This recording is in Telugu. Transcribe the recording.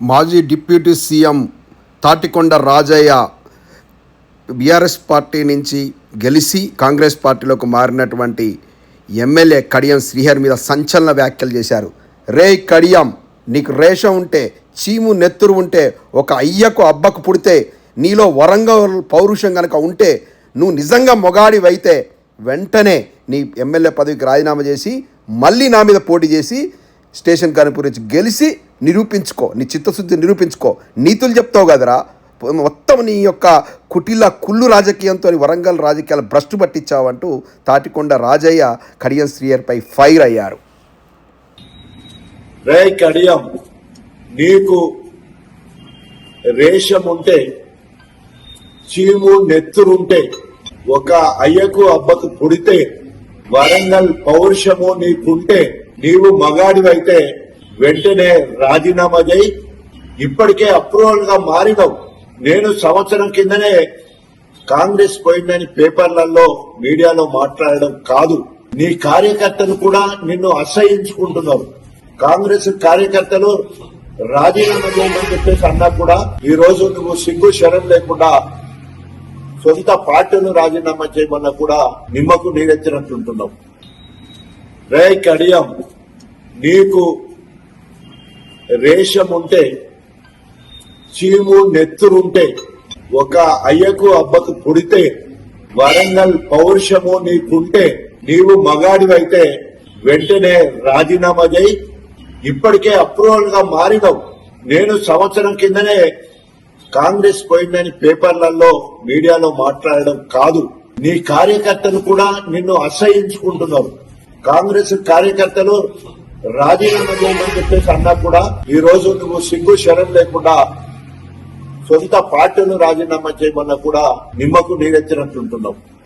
మాజీ deputy CM Thatikonda Rajaiah BRS party నుంచి గెలిచి కాంగ్రెస్ పార్టీలోకి మారినటువంటి ఎమ్మెల్యే కడియం శ్రీహరి మీద సంచలన వ్యాఖ్యలు చేశారు. రే కడియం నీకు రేషం ఉంటే చీము నెత్తురు ఉంటే ఒక అయ్యకు అబ్బకు పుడితే నీలో వరంగల్ పౌరుషం కనుక ఉంటే నువ్వు నిజంగా మొగాడివైతే వెంటనే నీ ఎమ్మెల్యే పదవికి రాజీనామా చేసి మళ్ళీ నా మీద పోటీ చేసి స్టేషన్ కనుపురించి గెలిచి నిరూపించుకో నీ చిత్తశుద్ధి నిరూపించుకో. నీతులు చెప్తావు కదరా. మొత్తం నీ యొక్క కుటిల కుళ్ళు రాజకీయంతో వరంగల్ రాజకీయాలు భ్రష్టు పట్టించావంటూ తాటికొండ రాజయ్య కడియం శ్రీయర్పై ఫైర్ అయ్యారు. రే కడియం నీకు రేషం ఉంటే చీము నెత్తురుంటే ఒక అయ్యకు అబ్బకు పుడితే వరంగల్ పౌరుషము నీకుంటే నీవు మగాడివైతే వెంటనే రాజీనామా చేయి. ఇప్పటికే అప్రూవల్గా మారినావు. నేను సంవత్సరం కిందనే కాంగ్రెస్ పోయిందని పేపర్లలో మీడియాలో మాట్లాడడం కాదు. నీ కార్యకర్తలు కూడా నిన్ను అసహించుకుంటున్నారు. కాంగ్రెస్ కార్యకర్తలు రాజీనామా చేయమని చెప్పేసి అన్నా కూడా ఈ రోజు నువ్వు సిగ్గు శరం లేకుండా సొంత పార్టీలు రాజీనామా చేయమన్నా కూడా నిమ్మకు నీరెత్తినట్టుంటున్నావు. రే కడియం నీకు రేషం ఉంటే చీము నెత్తురుంటే ఒక అయ్యకు అబ్బకు పుడితే వరంగల్ పౌరుషము నీకుంటే నీవు మగాడివైతే వెంటనే రాజీనామా చేయి. ఇప్పటికే అప్రూవల్గా మారినవు. నేను సంవత్సరం కిందనే కాంగ్రెస్ పోయిందని పేపర్లలో మీడియాలో మాట్లాడడం కాదు. నీ కార్యకర్తలు కూడా నిన్ను అసహించుకుంటున్నారు. కాంగ్రెస్ కార్యకర్తలు రాజీనామా చేయమని చెప్పేసి అన్నా కూడా ఈ రోజు నువ్వు సిగ్గు శరం లేకుండా సొంత పార్టీలు రాజీనామా చేయమన్నా కూడా నిమ్మకు నీరెత్తినట్టుంటున్నావు.